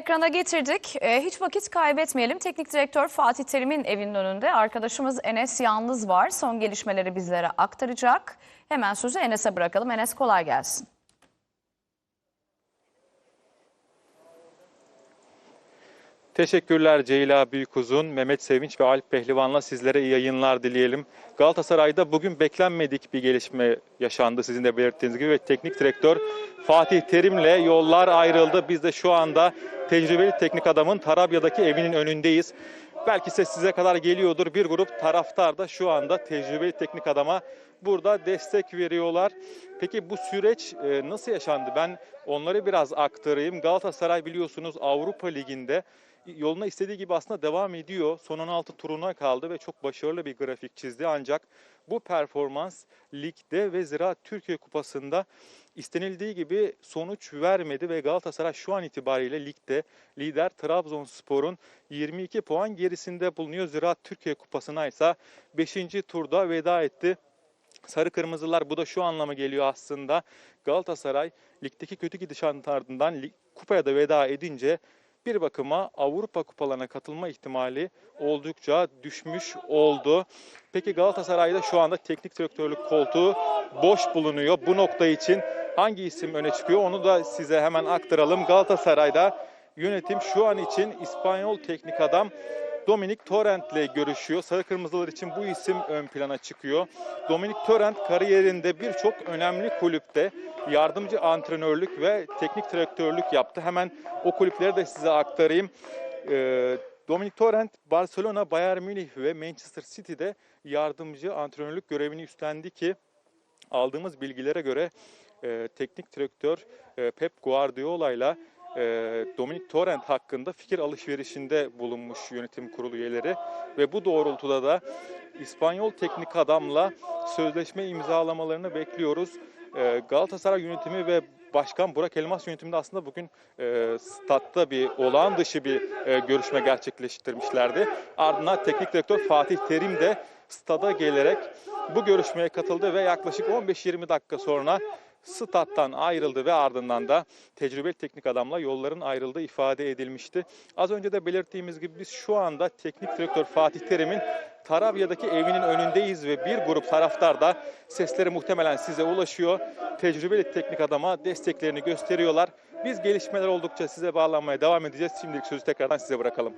Ekrana getirdik. Ee, hiç vakit kaybetmeyelim. Teknik direktör Fatih Terim'in evinin önünde arkadaşımız Enes Yalnız var. Son gelişmeleri bizlere aktaracak. Hemen sözü Enes'e bırakalım. Enes kolay gelsin. Teşekkürler Ceyla Büyükuzun, Mehmet Sevinç ve Alp Pehlivan'la sizlere iyi yayınlar dileyelim. Galatasaray'da bugün beklenmedik bir gelişme yaşandı sizin de belirttiğiniz gibi ve teknik direktör Fatih Terim'le yollar ayrıldı. Biz de şu anda tecrübeli teknik adamın Tarabya'daki evinin önündeyiz. Belki ses size kadar geliyordur. Bir grup taraftar da şu anda tecrübeli teknik adama burada destek veriyorlar. Peki bu süreç e, nasıl yaşandı? Ben onları biraz aktarayım. Galatasaray biliyorsunuz Avrupa Ligi'nde yoluna istediği gibi aslında devam ediyor. Son 16 turuna kaldı ve çok başarılı bir grafik çizdi. Ancak bu performans ligde ve Ziraat Türkiye Kupası'nda istenildiği gibi sonuç vermedi ve Galatasaray şu an itibariyle ligde lider Trabzonspor'un 22 puan gerisinde bulunuyor. Ziraat Türkiye Kupası'na ise 5. turda veda etti. Sarı Kırmızılar bu da şu anlama geliyor aslında. Galatasaray ligdeki kötü gidişatın ardından kupaya da veda edince bir bakıma Avrupa kupalarına katılma ihtimali oldukça düşmüş oldu. Peki Galatasaray'da şu anda teknik direktörlük koltuğu boş bulunuyor. Bu nokta için hangi isim öne çıkıyor onu da size hemen aktaralım. Galatasaray'da yönetim şu an için İspanyol teknik adam Dominik Torrent ile görüşüyor. Sarı Kırmızılar için bu isim ön plana çıkıyor. Dominik Torrent kariyerinde birçok önemli kulüpte yardımcı antrenörlük ve teknik direktörlük yaptı. Hemen o kulüpleri de size aktarayım. Ee, Dominik Torrent Barcelona, Bayern Münih ve Manchester City'de yardımcı antrenörlük görevini üstlendi ki aldığımız bilgilere göre e, teknik direktör e, Pep Guardiola ile e, Dominic Torrent hakkında fikir alışverişinde bulunmuş yönetim kurulu üyeleri ve bu doğrultuda da İspanyol teknik adamla sözleşme imzalamalarını bekliyoruz. E, Galatasaray yönetimi ve Başkan Burak Elmas yönetiminde aslında bugün e, statta bir olağan dışı bir e, görüşme gerçekleştirmişlerdi. Ardından teknik direktör Fatih Terim de stada gelerek bu görüşmeye katıldı ve yaklaşık 15-20 dakika sonra stat'tan ayrıldı ve ardından da tecrübeli teknik adamla yolların ayrıldığı ifade edilmişti. Az önce de belirttiğimiz gibi biz şu anda teknik direktör Fatih Terim'in Tarabya'daki evinin önündeyiz ve bir grup taraftar da sesleri muhtemelen size ulaşıyor. Tecrübeli teknik adama desteklerini gösteriyorlar. Biz gelişmeler oldukça size bağlanmaya devam edeceğiz. Şimdilik sözü tekrardan size bırakalım.